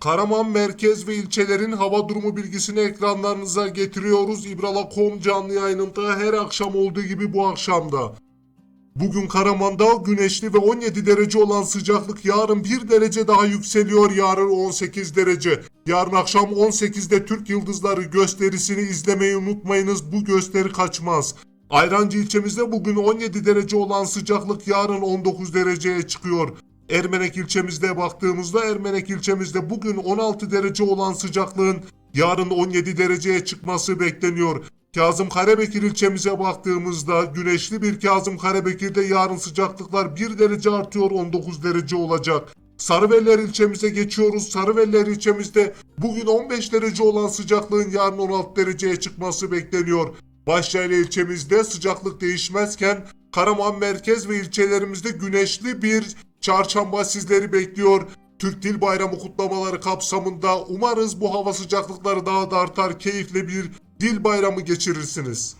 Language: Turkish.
Karaman merkez ve ilçelerin hava durumu bilgisini ekranlarınıza getiriyoruz. İbrala.com canlı yayınında her akşam olduğu gibi bu akşamda. Bugün Karaman'da güneşli ve 17 derece olan sıcaklık yarın 1 derece daha yükseliyor. Yarın 18 derece. Yarın akşam 18'de Türk Yıldızları gösterisini izlemeyi unutmayınız. Bu gösteri kaçmaz. Ayrancı ilçemizde bugün 17 derece olan sıcaklık yarın 19 dereceye çıkıyor. Ermenek ilçemizde baktığımızda Ermenek ilçemizde bugün 16 derece olan sıcaklığın yarın 17 dereceye çıkması bekleniyor. Kazım Karabekir ilçemize baktığımızda güneşli bir Kazım Karabekir'de yarın sıcaklıklar 1 derece artıyor 19 derece olacak. Sarıveller ilçemize geçiyoruz. Sarıveller ilçemizde bugün 15 derece olan sıcaklığın yarın 16 dereceye çıkması bekleniyor. Başyayla ilçemizde sıcaklık değişmezken Karaman merkez ve ilçelerimizde güneşli bir çarşamba sizleri bekliyor. Türk Dil Bayramı kutlamaları kapsamında umarız bu hava sıcaklıkları daha da artar, keyifli bir dil bayramı geçirirsiniz.